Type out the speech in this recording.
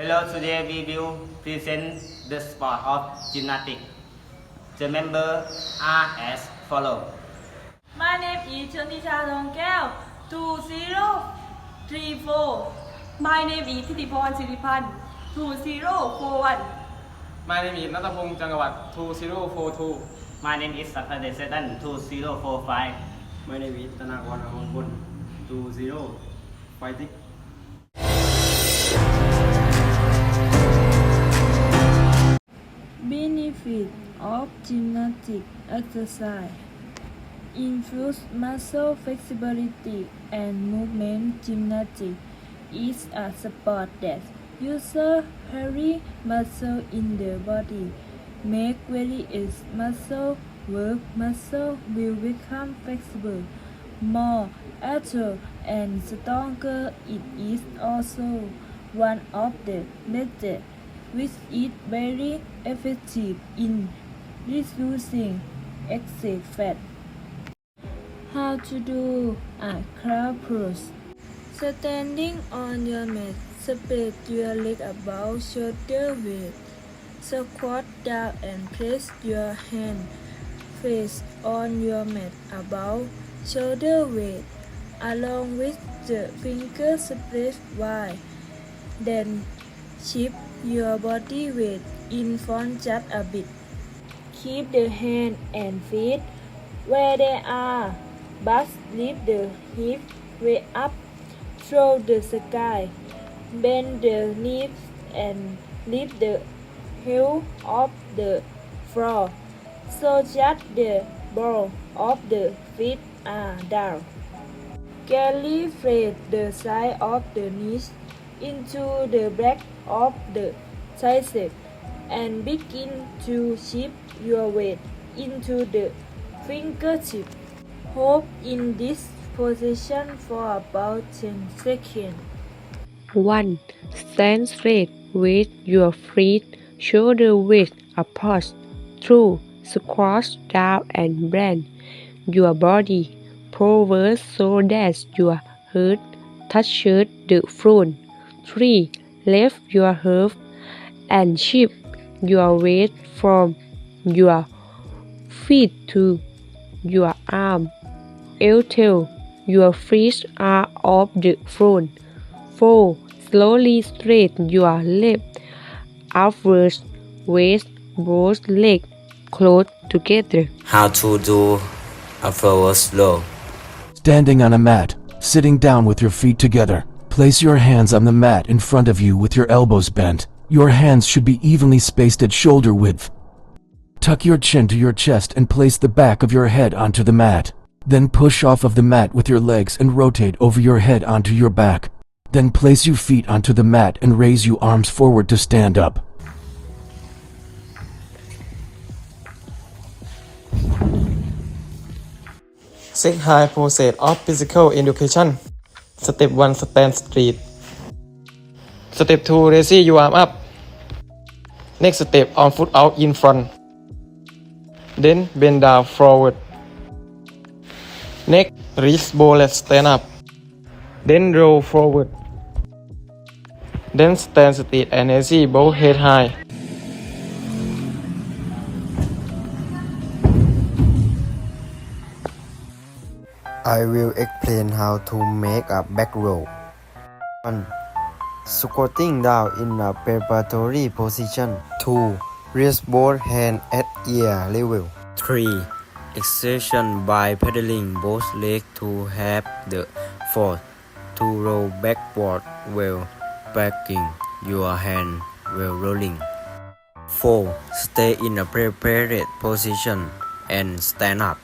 Hello, today we will present the sport of gymnastics. The members are as follow. My name is Chanisha Thongkeo 2034 My name is ทิติพรสิริพันธ์2041 My name is นัทพงษ์จังหวัด2042 My name is Saturday Sedan 2045. My name is ธนากรอมรพล2056 Of gymnastic exercise Improves muscle flexibility and movement Gymnastics is a sport that uses every muscle in the body. Make various muscle work. Muscle will become flexible, more agile and stronger. It is also one of the methods which is very effective in reducing excess fat. How to do a crab pose. Standing on your mat, spread your leg about shoulder width. Squat down and place your hand face on your mat about shoulder width, along with the fingers spread wide. Then shift your body weight in front just a bit. Keep the hand and feet where they are, but lift the hip way up through the sky. Bend the knees and lift the heel off the floor, so that the ball of the feet are down. Press the side of the knees into the back of the tricep and begin to shift your weight into the fingertip. Hold in this position for about 10 seconds. 1. Stand straight with your feet shoulder width apart. 2. Squat down and bend your body forward so that your head touches the front. 3. Lift your head and shift your weight from your feet to your arm until your feet are off the front. 4. Slowly straighten your left outwards waist both legs close together. How to do a forward slow. Standing on a mat, sitting down with your feet together. Place your hands on the mat in front of you with your elbows bent. Your hands should be evenly spaced at shoulder width. Tuck your chin to your chest and place the back of your head onto the mat. Then push off of the mat with your legs and rotate over your head onto your back. Then place your feet onto the mat and raise your arms forward to stand up. Six high process of physical education Step 1 stand straight Step 2 raise your arm up Next step on foot out in front. Then bend down forward. Next reach bow left stand up. Then roll forward. Then stand straight and raise both head high. I will explain how to make a back row. 1. Squatting down in a preparatory position. 2. Raise both hands at ear level. 3. Exertion by pedaling both legs to have the force to roll backward while backing your hand while rolling. 4. Stay in a prepared position and stand up.